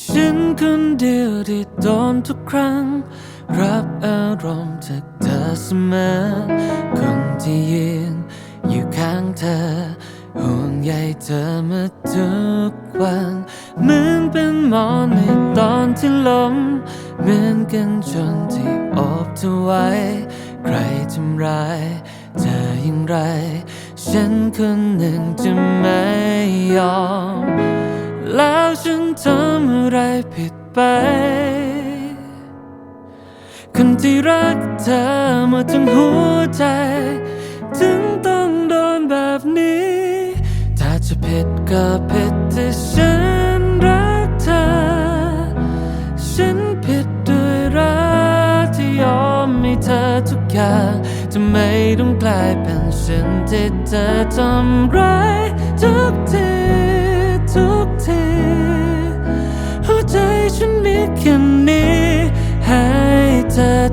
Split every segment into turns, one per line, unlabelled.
ฉันคนเดียวที่โดนทุกครั้ง รับอารมณ์จากเธอเสมอคนที่ยืนอยู่ข้างเธอห่วงใยเธอมาทุกวันเหมือนเป็นหมอนในตอนที่ลมเหมือนกันจนที่อบเธอไว้ ใครทำร้ายเธออย่างไร ฉันคนหนึ่งจะไม่ยอม แล้วฉันทำอะไรผิดไป คนที่รักเธอมดทั้งหัวใจ ถึงต้องโดนแบบนี้ ถ้าจะผิดก็ผิดที่ฉันรักเธอ ฉันผิดด้วยรักที่ยอมให้เธอทุกอย่างจะไม่ต้องกลายเป็นฉันที่เธอทำร้าย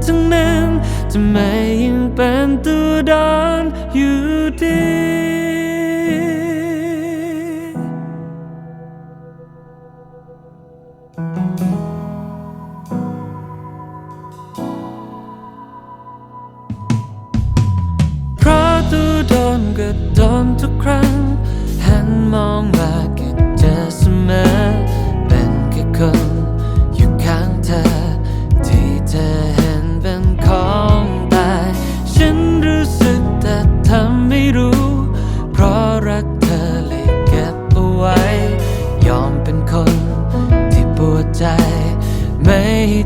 ทั้งนั้นจะไม่ยังเป็นตัวดอนอยู่ดี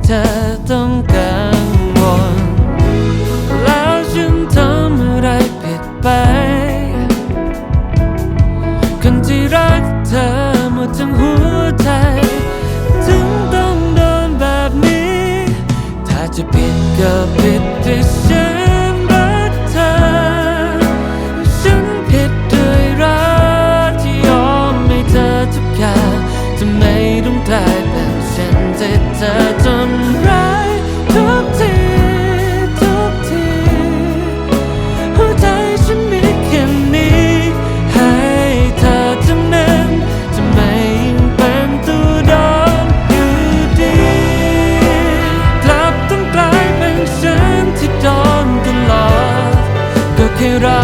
เธอต้องกังวลแล้วฉันทำอะไรผิดไป คนที่รักเธอหมดทั้งหัวใจ ถึงต้องโดนแบบนี้ ถ้าจะผิดก็ผิดที่ฉัน 주라.